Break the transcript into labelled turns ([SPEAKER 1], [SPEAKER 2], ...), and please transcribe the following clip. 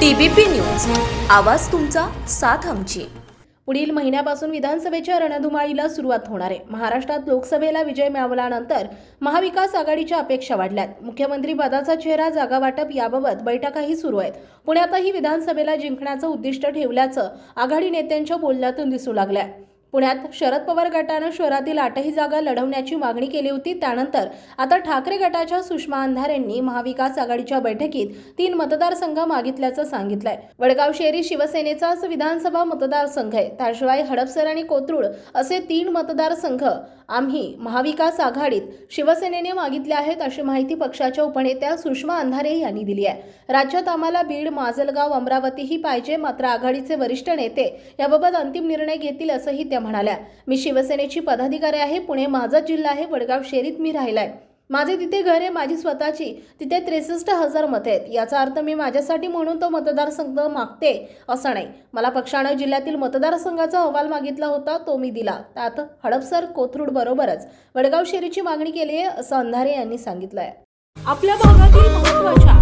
[SPEAKER 1] TBP news. आवाज तुमचा साथ आमची.
[SPEAKER 2] पुढील महिन्यापासून विधानसभेच्या रणधुमाळीला सुरुवात होणार आहे. महाराष्ट्रात लोकसभेला विजय मिळवल्यानंतर महाविकास आघाडीच्या अपेक्षा वाढल्यात. मुख्यमंत्री पदाचा चेहरा जागा वाटप याबाबत बैठकाही सुरू आहेत. पुण्यातही विधानसभेला जिंकण्याचं उद्दिष्ट ठेवल्याचं आघाडी नेत्यांच्या बोलण्यातून दिसू लागलंय. पुण्यात शरद पवार गटानं शहरातील आठही जागा लढवण्याची मागणी केली होती. त्यानंतर आता ठाकरे गटाच्या सुषमा अंधारेंनी महाविकास आघाडीच्या बैठकीत तीन मतदारसंघ मागितल्याचं सांगितलंय. वडगाव शेरी शिवसेनेचाच विधानसभा मतदारसंघ आहे. त्याशिवाय हडपसर आणि कोथरूड असे तीन मतदारसंघ आम्ही महाविकास आघाडीत शिवसेनेने मागितले आहेत अशी माहिती पक्षाच्या उपनेत्या सुषमा अंधारे यांनी दिली आहे. राज्यात आम्हाला बीड माजलगाव अमरावतीही पाहिजे मात्र आघाडीचे वरिष्ठ नेते याबाबत अंतिम निर्णय घेतील असंही त्या म्हणाल्या. मी शिवसेनेची पदाधिकारी आहे पुणे माझा जिल्हा आहे वडगाव शेरीत मी राहिलाय. माझे तिथे घर आहे माझी स्वतःची. तिथे त्रेसष्ट हजार मते आहेत. याचा अर्थ मी माझ्यासाठी म्हणून तो मतदारसंघ मागते असं नाही. मला पक्षानं जिल्ह्यातील मतदारसंघाचा अहवाल मागितला होता तो मी दिला. त्यात हडपसर कोथरूड बरोबरच. वडगाव शेरीची मागणी केली आहे असं अंधारे यांनी सांगितलं आहे आपल्या भागातील महत्त्वाच्या